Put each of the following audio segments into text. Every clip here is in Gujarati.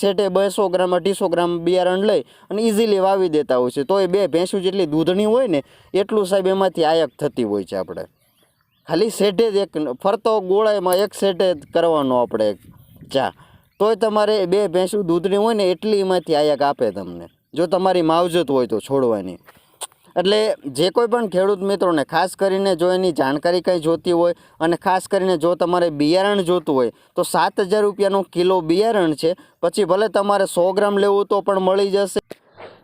સેટે બસો ગ્રામ, અઢીસો ગ્રામ બિયારણ લઈ અને ઇઝીલી વાવી દેતા હોય છે. તો એ બે ભેંસું જેટલી દૂધણી હોય ને, એટલું સાહેબ એમાંથી આયક થતી હોય છે આપણે. ખાલી સેટે જ એક ફરતો ગોળાઈમાં એક સેટે કરવાનો આપણે ચા. તોય તમારે બે ભેંસું દૂધણી હોય ને, એટલી એમાંથી આયક આપે તમને. જો તમારી માવજત હોય તો છોડવાની. એટલે જે કોઈ પણ ખેડૂત મિત્રોને, ખાસ કરીને જો એની જાણકારી કંઈ જોતી હોય અને ખાસ કરીને જો તમારે બિયારણ જોતું હોય, તો સાત હજાર રૂપિયાનું કિલો બિયારણ છે. પછી ભલે તમારે સો ગ્રામ લેવું તો પણ મળી જશે.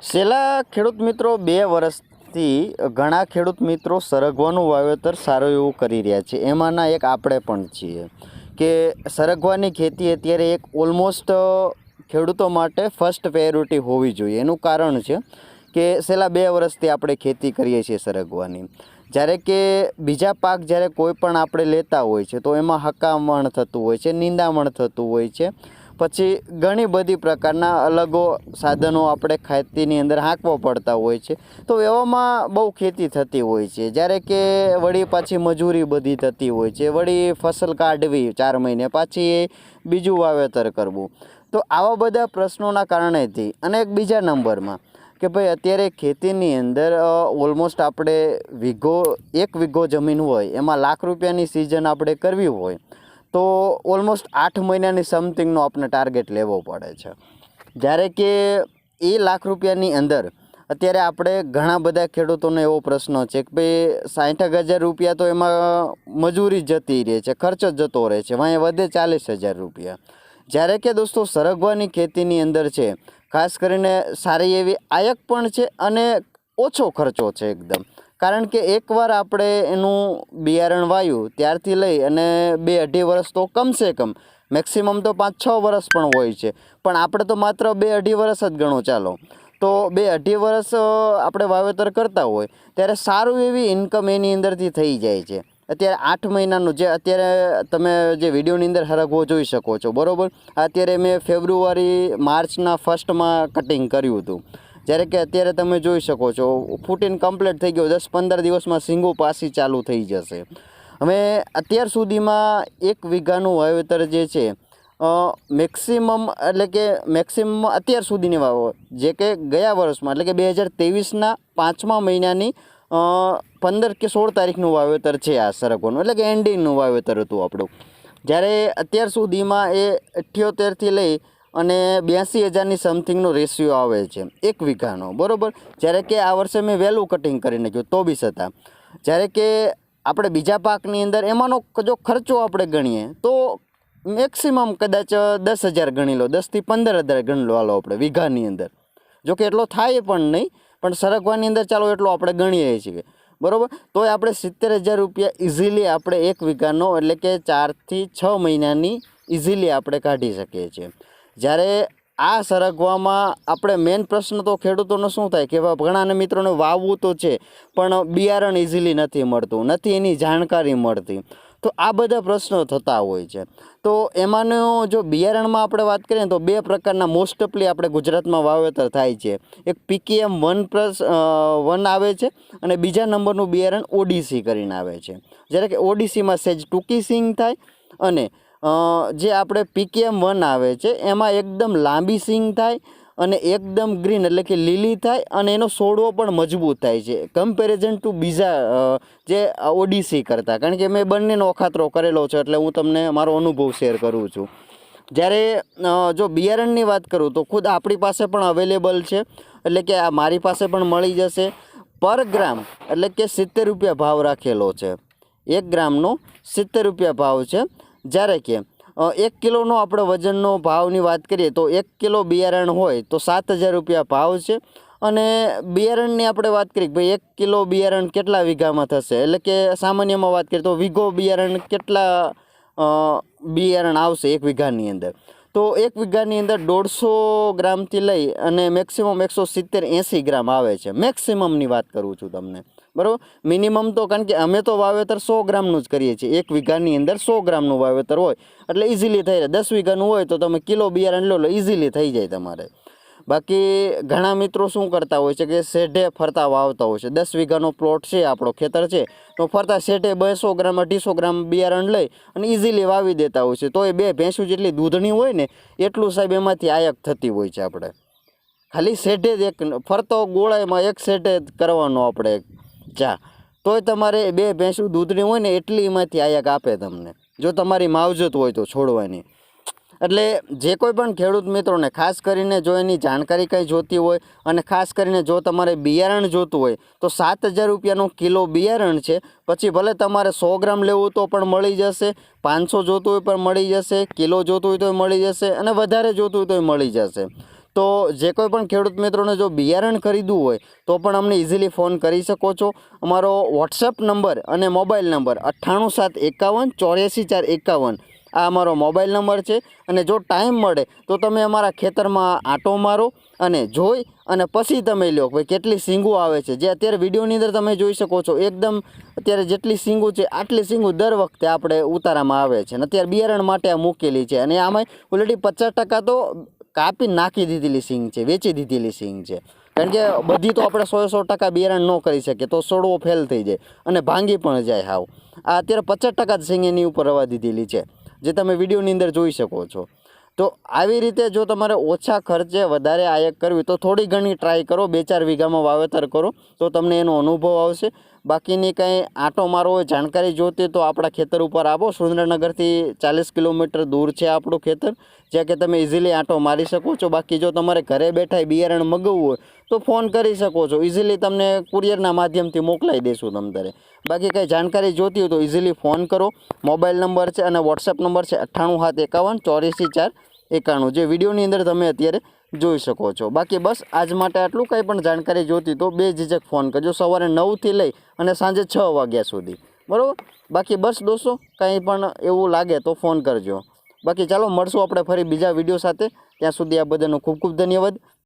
છેલ્લા ખેડૂત મિત્રો બે વર્ષથી ઘણા ખેડૂત મિત્રો સરગવાનું વાવેતર સારું એવું કરી રહ્યા છે. એમાંના એક આપણે પણ છીએ કે સરગવાની ખેતી અત્યારે એક ઓલમોસ્ટ ખેડૂતો માટે ફર્સ્ટ પ્રાયોરિટી હોવી જોઈએ. એનું કારણ છે કે છેલ્લા બે વર્ષથી આપણે ખેતી કરીએ છીએ સરગવાની. જ્યારે કે બીજા પાક જ્યારે કોઈ પણ આપણે લેતા હોય છે તો એમાં હકામણ થતું હોય છે, નિંદામણ થતું હોય છે. પછી ઘણી બધી પ્રકારના અલગો સાધનો આપણે ખેતીની અંદર હાંકવા પડતા હોય છે. તો એવામાં બહુ ખેતી થતી હોય છે. જ્યારે કે વળી પાછી મજૂરી બધી થતી હોય છે. વળી ફસલ કાઢવી ચાર મહિને પાછી બીજું વાવેતર કરવું. તો આવા બધા પ્રશ્નોના કારણેથી અને એક બીજા નંબરમાં કે ભાઈ અત્યારે ખેતીની અંદર ઓલમોસ્ટ આપણે વીઘો, એક વીઘો જમીન હોય, એમાં લાખ રૂપિયાની સિઝન આપણે કરવી હોય, તો ઓલમોસ્ટ આઠ મહિનાની સમથિંગનો આપણે ટાર્ગેટ લેવો પડે છે. જ્યારે કે એ લાખ રૂપિયાની અંદર, અત્યારે આપણે ઘણા બધા ખેડૂતોનો એવો પ્રશ્ન છે કે ભાઈ સાઠ હજાર રૂપિયા તો એમાં મજૂરી જતી રહે છે, ખર્ચ જતો રહે છે વાંય વધે ચાલીસ હજાર રૂપિયા. જ્યારે કે દોસ્તો સરગવાની ખેતીની અંદર છે, ખાસ કરીને સારી એવી આયક પણ છે અને ઓછો ખર્ચો છે એકદમ. કારણ કે એકવાર આપણે એનું બિયારણ વાયું, ત્યારથી લઈ અને બે અઢી વર્ષ તો કમસે કમ, મેક્સિમમ તો પાંચ છ વર્ષ પણ હોય છે. પણ આપણે તો માત્ર બે અઢી વર્ષ જ ગણો, ચાલો. તો બે અઢી વર્ષ આપણે વાવેતર કરતા હોય, ત્યારે સારું એવી ઇન્કમ એની અંદરથી થઈ જાય છે. અત્યારે આઠ મહિનાનું જે અત્યારે તમે જે વિડીયોની અંદર હરગવો જોઈ શકો છો, બરાબર? અત્યારે મેં ફેબ્રુઆરી, માર્ચના ફર્સ્ટમાં કટિંગ કર્યું હતું. જ્યારે કે અત્યારે તમે જોઈ શકો છો ફૂટીન કમ્પ્લીટ થઈ ગયો, દસ પંદર દિવસમાં સિંગો પાસી ચાલુ થઈ જશે. હવે અત્યાર સુધીમાં એક વીઘાનું વાવેતર જે છે મેક્સિમમ એટલે કે મેક્સિમમ અત્યાર સુધીની વાવો, જે કે ગયા વર્ષમાં, એટલે કે બે હજાર ત્રેવીસના પાંચમા મહિનાની પંદર કે સોળ તારીખનું વાવેતર છે આ સરગવાનું એટલે કે એન્ડિંગનું વાવેતર હતું આપણું. જ્યારે અત્યાર સુધીમાં એ અઠ્યોતેરથી લઈ અને બ્યાસી હજારની સમથિંગનો રેશિયો આવે છે, એક વીઘાનો. બરાબર? જ્યારે કે આ વર્ષે મેં વહેલું કટિંગ કરી નાખ્યું, તો બી છતાં જ્યારે કે આપણે બીજા પાકની અંદર એમાંનો જો ખર્ચો આપણે ગણીએ, તો મેક્સિમમ કદાચ દસ હજાર ગણી લો, દસથી પંદર હજાર ગણી લો હાલો આપણે વીઘાની અંદર. જો કે એટલો થાય પણ નહીં પણ સરગવાની અંદર ચાલો એટલો આપણે ગણીએ છીએ. બરાબર? તોય આપણે સિત્તેર હજાર રૂપિયા ઇઝીલી આપણે એક વીઘાનો એટલે કે ચારથી છ મહિનાની ઇઝીલી આપણે કાઢી શકીએ છીએ. જ્યારે આ સરગવામાં આપણે મેઇન પ્રશ્ન તો ખેડૂતોનો શું થાય કે ઘણાને મિત્રોને વાવવું તો છે, પણ બિયારણ ઇઝીલી નથી મળતું, નથી એની જાણકારી મળતી. તો આ બધા પ્રશ્નો થતા હોય છે. તો એમાંનો જો બિયારણમાં આપણે વાત કરીએ તો બે પ્રકારના મોસ્ટફલી આપણે ગુજરાતમાં વાવેતર થાય છે. એક પીકેએમ વન પ્લસ વન આવે છે અને બીજા નંબરનું બિયારણ ઓડીસી કરીને આવે છે. જ્યારે કે ઓડીસીમાં સેજ ટૂંકી સિંગ થાય અને જે આપણે પીકેએમ વન આવે છે એમાં એકદમ લાંબી સિંગ થાય અને એકદમ ગ્રીન એટલે કે લીલી થાય અને એનો છોડવો પણ મજબૂત થાય છે. કમ્પેરિઝન ટુ બીજા જે ઓડીસી કરતાં. કારણ કે મેં બંનેનો અખાતરો કરેલો છે એટલે હું તમને મારો અનુભવ શેર કરું છું. જ્યારે જો બિયારણની વાત કરું તો ખુદ આપણી પાસે પણ અવેલેબલ છે. એટલે કે આ મારી પાસે પણ મળી જશે. પર ગ્રામ એટલે કે સિત્તેર રૂપિયા ભાવ રાખેલો છે. એક ગ્રામનો સિત્તેર રૂપિયા ભાવ છે. જ્યારે કે એક કિલોનો આપણે વજનનો ભાવની વાત કરીએ તો એક કિલો બિયારણ હોય તો સાત હજાર રૂપિયા ભાવ છે. અને બિયારણની આપણે વાત કરીએ ભાઈ એક કિલો બિયારણ કેટલા વીઘામાં થશે? એટલે કે સામાન્યમાં વાત કરીએ તો વીઘો બિયારણ કેટલા બિયારણ આવશે એક વીઘાની અંદર? તો એક વીઘાની અંદર દોઢસો ગ્રામથી લઈ અને મેક્સિમમ એકસો સિત્તેર એંસી ગ્રામ આવે છે. મેક્સિમમની વાત કરું છું તમને. બરાબર? મિનિમમ તો કારણ કે અમે તો વાવેતર સો ગ્રામનું જ કરીએ છીએ. એક વીઘાની અંદર સો ગ્રામનું વાવેતર હોય. એટલે ઇઝીલી થઈ રહે. દસ વીઘાનું હોય તો તમે કિલો બિયારણ લો લો ઇઝીલી થઈ જાય તમારે. બાકી ઘણા મિત્રો શું કરતા હોય છે કે શેઢે ફરતા વાવતા હોય છે. દસ વીઘાનો પ્લોટ છે, આપણો ખેતર છે. તો ફરતા શેઢે બસો ગ્રામ, અઢીસો ગ્રામ બિયારણ લઈ અને ઇઝીલી વાવી દેતા હોય છે. તો એ બે ભેંસું જેટલી દૂધની હોય ને, એટલું સાહેબ એમાંથી આયક થતી હોય છે આપણે. ખાલી શેઢે જ એક, ફરતો ગોળાઈમાં એક શેઢે કરવાનો આપણે ચા. તોય તમારે બે ભેંસું દૂધની હોય ને એટલી એમાંથી આયક આપે તમને. જો તમારી માવજત હોય તો છોડવાની. એટલે જે કોઈ પણ ખેડૂત મિત્રોને, ખાસ કરીને જો એની જાણકારી કંઈ જોતી હોય અને ખાસ કરીને જો તમારે બિયારણ જોતું હોય, તો સાત હજાર રૂપિયાનું કિલો બિયારણ છે. પછી ભલે તમારે સો ગ્રામ લેવું તો પણ મળી જશે, પાંચસો જોતું હોય પણ મળી જશે, કિલો જોતું હોય તો મળી જશે અને વધારે જોતું હોય તો મળી જશે. તો જે કોઈ પણ ખેડૂત મિત્રોને જો બિયારણ ખરીદવું હોય, તો પણ અમને ઇઝીલી ફોન કરી શકો છો. અમારો વોટ્સઅપ નંબર અને મોબાઈલ નંબર અઠ્ઠાણું સાત એકાવન, ચોર્યાસી ચાર એકાવન, આ અમારો મોબાઈલ નંબર છે. અને જો ટાઈમ મળે, તો તમે અમારા ખેતરમાં આંટો મારો અને જોઈ અને પછી તમે લો ભાઈ કેટલી સિંગો આવે છે. જે અત્યારે વિડીયોની અંદર તમે જોઈ શકો છો, એકદમ અત્યારે જેટલી સિંગો છે, આટલી સિંગો દર વખતે આપણે ઉતારામાં આવે છે. અને અત્યારે બિયારણ માટે આ મૂકેલી છે. અને આમાં ઓલરેડી પચાસ ટકા તો કાપી નાખી દીધેલી સિંગ છે, વેચી દીધેલી સિંગ છે. કારણ કે બધી તો આપણે સો સો ટકા બિયારણ ન કરી શકીએ, તો સોડવો ફેલ થઈ જાય અને ભાંગી પણ જાય હાવ. આ અત્યારે પચાસ ટકા જ સિંગ એની ઉપર રવા દીધેલી છે, જે તમે વિડીયોની અંદર જોઈ શકો છો. તો આવી રીતે જો તમારે ઓછા ખર્ચે વધારે આયક કરવી તો થોડી ઘણી ટ્રાય કરો, બે ચાર વીઘામાં વાવેતર કરો, તો તમને એનો અનુભવ આવશે. બાકીની કંઈ આંટો મારો હોય, જાણકારી જોતી તો આપણા ખેતર ઉપર આવો. સુરેન્દ્રનગરથી ચાલીસ કિલોમીટર દૂર છે આપણું ખેતર, જ્યાં કે તમે ઇઝીલી આંટો મારી શકો છો. બાકી જો તમારે ઘરે બેઠા બિયારણ મગાવવું હોય તો ફોન કરી શકો છો. ઇઝીલી તમને કુરિયરના માધ્યમથી મોકલાવી દઈશું તમ તારે. બાકી કંઈ જાણકારી જોતી હોય તો ઇઝીલી ફોન કરો. મોબાઈલ નંબર છે અને વોટ્સએપ નંબર છે અઠ્ઠાણું સાત એકાવન ચોરીસી ચાર એકાણું. જે વિડીયોની અંદર તમે અત્યારે જોઈ શકો છો. બાકી બસ આજ માટે આટલું. કંઈ પણ જાણકારી જોતી તો બે ઝીઝક ફોન કરજો સવારે નવથી લઈ અને સાંજે છ વાગ્યા સુધી. બરાબર? બાકી બસ દોસ્તો, કંઈ પણ એવું લાગે તો ફોન કરજો. બાકી ચાલો મળશું આપણે ફરી બીજા વીડિયો સાથે. ત્યાં સુધી આ બધાનો ખૂબ ખૂબ ધન્યવાદ.